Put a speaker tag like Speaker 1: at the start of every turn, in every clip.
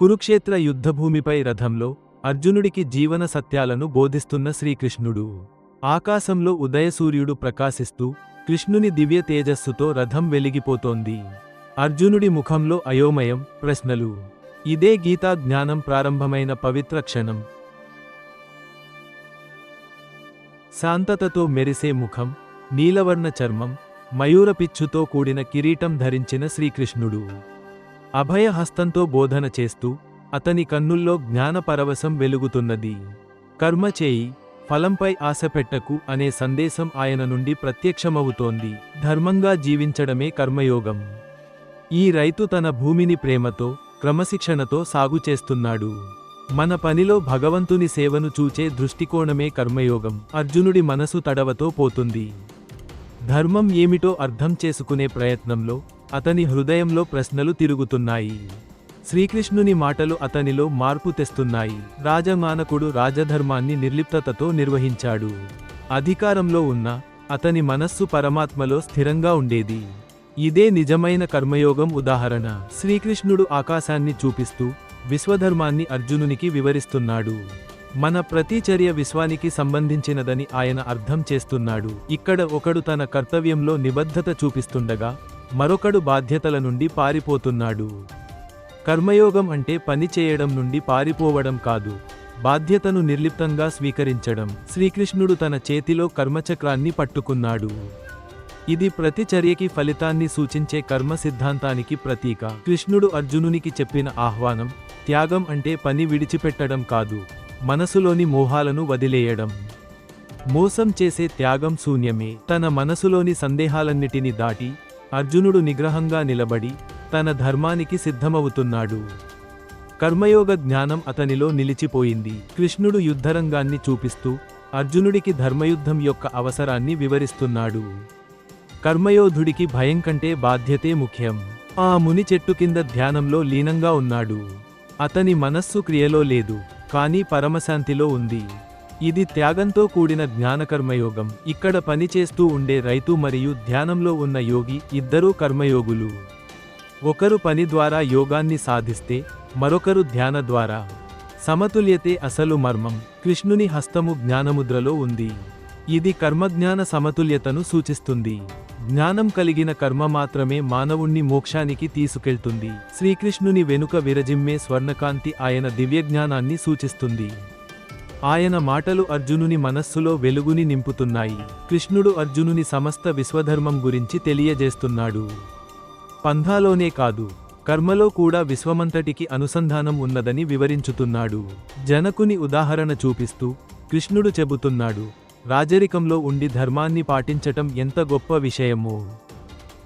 Speaker 1: కురుక్షేత్ర యుద్ధభూమిపై రథంలో అర్జునుడికి జీవన సత్యాలను బోధిస్తున్న శ్రీకృష్ణుడు. ఆకాశంలో ఉదయసూర్యుడు ప్రకాశిస్తూ కృష్ణుని దివ్య తేజస్సుతో రథం వెలిగిపోతోంది. అర్జునుడి ముఖంలో అయోమయం ప్రశ్నలు. ఇదే గీతా జ్ఞానం ప్రారంభమైన పవిత్ర క్షణం. శాంతతతో మెరిసే ముఖం నీలవర్ణ చర్మం మయూరపిచ్చుతో కూడిన కిరీటం ధరించిన శ్రీకృష్ణుడు. అభయహస్తంతో బోధన చేస్తూ అతని కన్నుల్లో జ్ఞానపరవశం వెలుగుతున్నది. కర్మ చేయి ఫలంపై ఆశపెట్టకు అనే సందేశం ఆయన నుండి ప్రత్యక్షమవుతోంది. ధర్మంగా జీవించడమే కర్మయోగం. ఈ రైతు తన భూమిని ప్రేమతో క్రమశిక్షణతో సాగు చేస్తున్నాడు. మన పనిలో భగవంతుని సేవను చూచే దృష్టికోణమే కర్మయోగం. అర్జునుడి మనసు తడవతో పోతుంది. ధర్మం ఏమిటో అర్థం చేసుకునే ప్రయత్నంలో అతని హృదయంలో ప్రశ్నలు తిరుగుతున్నాయి. శ్రీకృష్ణుని మాటలు అతనిలో మార్పు తెస్తున్నాయి. రాజమానకుడు రాజధర్మాన్ని నిర్లిప్తతతో నిర్వహించాడు. అధికారంలో ఉన్న అతని మనస్సు పరమాత్మలో స్థిరంగా ఉండేది. ఇదే నిజమైన కర్మయోగం ఉదాహరణ. శ్రీకృష్ణుడు ఆకాశాన్ని చూపిస్తూ విశ్వధర్మాన్ని అర్జునునికి వివరిస్తున్నాడు. మన ప్రతి చర్య విశ్వానికి సంబంధించినదని ఆయన అర్థం చేస్తున్నాడు. ఇక్కడ ఒకడు తన కర్తవ్యంలో నిబద్ధత చూపిస్తుండగా మరొకడు బాధ్యతల నుండి పారిపోతున్నాడు. కర్మయోగం అంటే పని చేయడం నుండి పారిపోవడం కాదు. బాధ్యతను నిర్లిప్తంగా స్వీకరించడం. శ్రీకృష్ణుడు తన చేతిలో కర్మచక్రాన్ని పట్టుకున్నాడు. ఇది ప్రతి చర్యకి ఫలితాన్ని సూచించే కర్మ సిద్ధాంతానికి ప్రతీక. కృష్ణుడు అర్జునునికి చెప్పిన ఆహ్వానం త్యాగం అంటే పని విడిచిపెట్టడం కాదు. మనసులోని మోహాలను వదిలేయడం. మోసం చేసే త్యాగం శూన్యమే. తన మనసులోని సందేహాలన్నిటిని దాటి అర్జునుడు నిగ్రహంగా నిలబడి తన ధర్మానికి సిద్ధమవుతున్నాడు. కర్మయోగ జ్ఞానం అతనిలో నిలిచిపోయింది. కృష్ణుడు యుద్ధరంగాన్ని చూపిస్తూ అర్జునుడికి ధర్మయుద్ధం యొక్క అవసరాన్ని వివరిస్తున్నాడు. కర్మయోధుడికి భయం కంటే బాధ్యతే ముఖ్యం. ఆ ముని చెట్టు కింద ధ్యానంలో లీనంగా ఉన్నాడు. అతని మనస్సు క్రియలో లేదు కానీ పరమశాంతిలో ఉంది. ఇది త్యాగంతో కూడిన జ్ఞానకర్మయోగం. ఇక్కడ పనిచేస్తూ ఉండే రైతు మరియు ధ్యానంలో ఉన్న యోగి ఇద్దరూ కర్మయోగులు. ఒకరు పని ద్వారా యోగాన్ని సాధిస్తే మరొకరు ధ్యాన ద్వారా. సమతుల్యతే అసలు మర్మం. కృష్ణుని హస్తము జ్ఞానముద్రలో ఉంది. ఇది కర్మజ్ఞాన సమతుల్యతను సూచిస్తుంది. జ్ఞానం కలిగిన కర్మ మాత్రమే మానవుణ్ణి మోక్షానికి తీసుకెళ్తుంది. శ్రీకృష్ణుని వెనుక విరజిమ్మే స్వర్ణకాంతి ఆయన దివ్యజ్ఞానాన్ని సూచిస్తుంది. ఆయన మాటలు అర్జునుని మనస్సులో వెలుగుని నింపుతున్నాయి. కృష్ణుడు అర్జునుని సమస్త విశ్వధర్మం గురించి తెలియజేస్తున్నాడు. పంథాలోనే కాదు కర్మలో కూడా విశ్వమంతటికి అనుసంధానం ఉన్నదని వివరించుతున్నాడు. జనకుని ఉదాహరణ చూపిస్తూ కృష్ణుడు చెబుతున్నాడు రాజరికంలో ఉండి ధర్మాన్ని పాటించటం ఎంత గొప్ప విషయమో.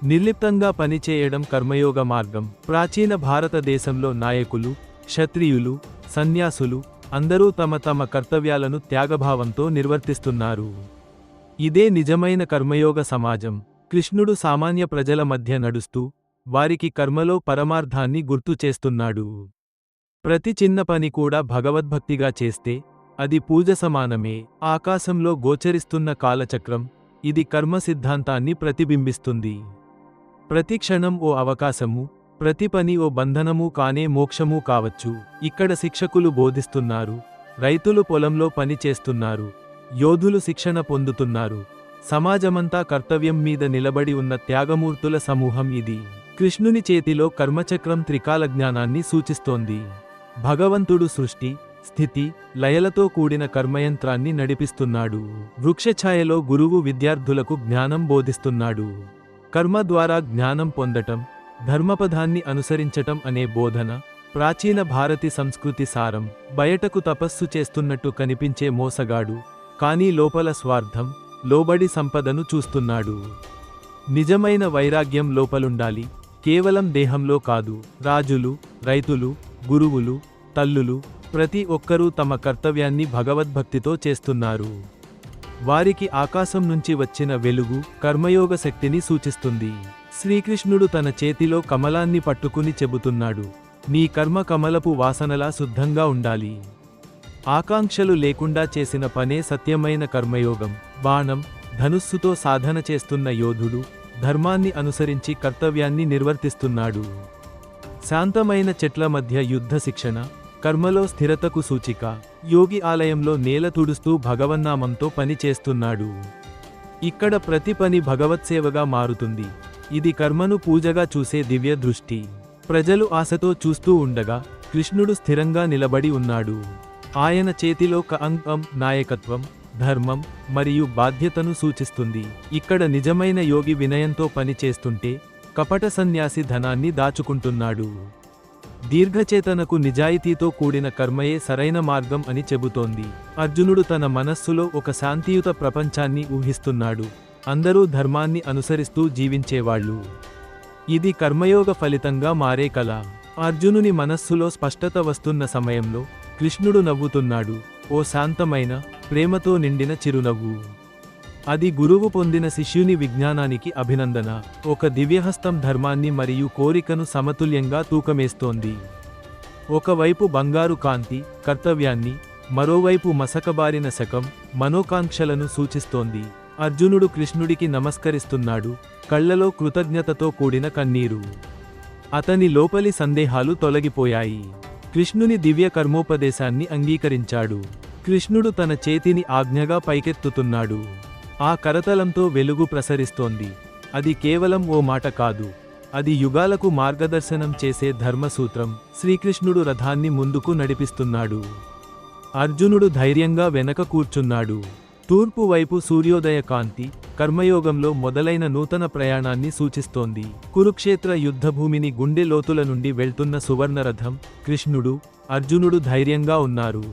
Speaker 1: నిర్లిప్తంగా పనిచేయడం కర్మయోగ మార్గం. ప్రాచీన భారతదేశంలో నాయకులు క్షత్రియులు సన్యాసులు అందరూ తమ తమ కర్తవ్యాలను త్యాగభావంతో నిర్వర్తిస్తున్నారు. ఇదే నిజమైన కర్మయోగ సమాజం. కృష్ణుడు సామాన్య ప్రజల మధ్య నడుస్తూ వారికి కర్మలో పరమార్థాన్ని గుర్తు చేస్తున్నాడు. ప్రతి చిన్న పని కూడా భగవద్భక్తిగా చేస్తే అది పూజ సమానమే. ఆకాశంలో గోచరిస్తున్న కాలచక్రం ఇది కర్మ సిద్ధాంతాన్ని ప్రతిబింబిస్తుంది. ప్రతి క్షణం ఓ అవకాశము ప్రతి పని ఓ బంధనము కానే మోక్షమూ కావచ్చు. ఇక్కడ శిక్షకులు బోధిస్తున్నారు. రైతులు పొలంలో పని చేస్తున్నారు. యోధులు శిక్షణ పొందుతున్నారు. సమాజమంతా కర్తవ్యం మీద నిలబడి ఉన్న త్యాగమూర్తుల సమూహం ఇది. కృష్ణుని చేతిలో కర్మచక్రం త్రికాల జ్ఞానాన్ని సూచిస్తోంది. భగవంతుడు సృష్టి స్థితి లయలతో కూడిన కర్మయంత్రాన్ని నడిపిస్తున్నాడు. వృక్షఛాయలో గురువు విద్యార్థులకు జ్ఞానం బోధిస్తున్నాడు. కర్మ ద్వారా జ్ఞానం పొందటం ధర్మపదాన్ని అనుసరించటం అనే బోధన ప్రాచీన భారతి సంస్కృతి సారం బయటకు తపస్సు చేస్తున్నట్టు కనిపించే మోసగాడు కానీ లోపల స్వార్థం లోబడి సంపదను చూస్తున్నాడు. నిజమైన వైరాగ్యం లోపలుండాలి కేవలం దేహంలో కాదు రాజులు రైతులు గురువులు తల్లులు ప్రతి ఒక్కరూ తమ కర్తవ్యాన్ని భగవద్భక్తితో చేస్తున్నారు. వారికి ఆకాశం నుంచి వచ్చిన వెలుగు కర్మయోగ శక్తిని సూచిస్తుంది. శ్రీకృష్ణుడు తన చేతిలో కమలాన్ని పట్టుకుని చెబుతున్నాడు నీ కర్మ కమలపు వాసనలా శుద్ధంగా ఉండాలి. ఆకాంక్షలు లేకుండా చేసిన పనే సత్యమైన కర్మయోగం. బాణం ధనుస్సుతో సాధన చేస్తున్న యోధుడు ధర్మాన్ని అనుసరించి కర్తవ్యాన్ని నిర్వర్తిస్తున్నాడు. శాంతమైన చెట్ల మధ్య యుద్ధ శిక్షణ కర్మలో స్థిరతకు సూచిక. యోగి ఆలయంలో నేల తుడుస్తూ భగవన్నామంతో పని చేస్తున్నాడు. ఇక్కడ ప్రతి పని భగవత్సేవగా మారుతుంది. ఇది కర్మను పూజగా చూసే దివ్య దృష్టి. ప్రజలు ఆశతో చూస్తూ ఉండగా కృష్ణుడు స్థిరంగా నిలబడి ఉన్నాడు. ఆయన చేతిలో క అంకం నాయకత్వం ధర్మం మరియు బాధ్యతను సూచిస్తుంది. ఇక్కడ నిజమైన యోగి వినయంతో పని చేస్తుంటే కపట సన్యాసి ధనాన్ని దాచుకుంటున్నాడు. దీర్ఘచేతనకు నిజాయితీతో కూడిన కర్మయే సరైన మార్గం అని చెబుతోంది. అర్జునుడు తన మనస్సులో ఒక శాంతియుత ప్రపంచాన్ని ఊహిస్తున్నాడు. అందరూ ధర్మాన్ని అనుసరిస్తూ జీవించేవాళ్ళు. ఇది కర్మయోగ ఫలితంగా మారే కళ అర్జునుని మనస్సులో స్పష్టత వస్తున్న సమయంలో కృష్ణుడు నవ్వుతున్నాడు. ఓ శాంతమైన ప్రేమతో నిండిన చిరునవ్వు. అది గురువు పొందిన శిష్యుని విజ్ఞానానికి అభినందన. ఒక దివ్యహస్తం ధర్మాన్ని మరియు కోరికను సమతుల్యంగా తూకమేస్తోంది. ఒకవైపు బంగారు కాంతి కర్తవ్యాన్ని మరోవైపు మసకబారిన శకం మనోకాంక్షలను సూచిస్తోంది. అర్జునుడు కృష్ణుడికి నమస్కరిస్తున్నాడు. కళ్ళలో కృతజ్ఞతతో కూడిన కన్నీరు. అతని లోపలి సందేహాలు తొలగిపోయాయి. కృష్ణుని దివ్య కర్మోపదేశాన్ని అంగీకరించాడు. కృష్ణుడు తన చేతిని ఆజ్ఞగా పైకెత్తుతున్నాడు. ఆ కరతలంతో వెలుగు ప్రసరిస్తోంది. అది కేవలం ఓ మాట కాదు. అది యుగాలకు మార్గదర్శనం చేసే ధర్మసూత్రం. శ్రీకృష్ణుడు రథాన్ని ముందుకు నడిపిస్తున్నాడు. అర్జునుడు ధైర్యంగా వెనక కూర్చున్నాడు. తూర్పు వైపు సూర్యోదయ కాంతి కర్మయోగంలో మొదలైన నూతన ప్రయాణాన్ని సూచిస్తోంది. కురుక్షేత్ర యుద్ధభూమిని గుండె లోతుల నుండి వెళ్తున్న సువర్ణరథం కృష్ణుడు అర్జునుడు ధైర్యంగా ఉన్నారు.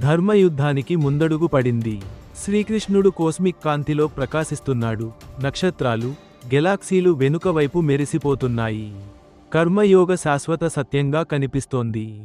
Speaker 1: ధర్మయుద్ధానికి ముందడుగు పడింది. శ్రీకృష్ణుడు కోస్మిక్ కాంతిలో ప్రకాశిస్తున్నాడు. నక్షత్రాలు గెలాక్సీలు వెనుక వైపు మెరిసిపోతున్నాయి. కర్మయోగ శాశ్వత సత్యంగా కనిపిస్తోంది.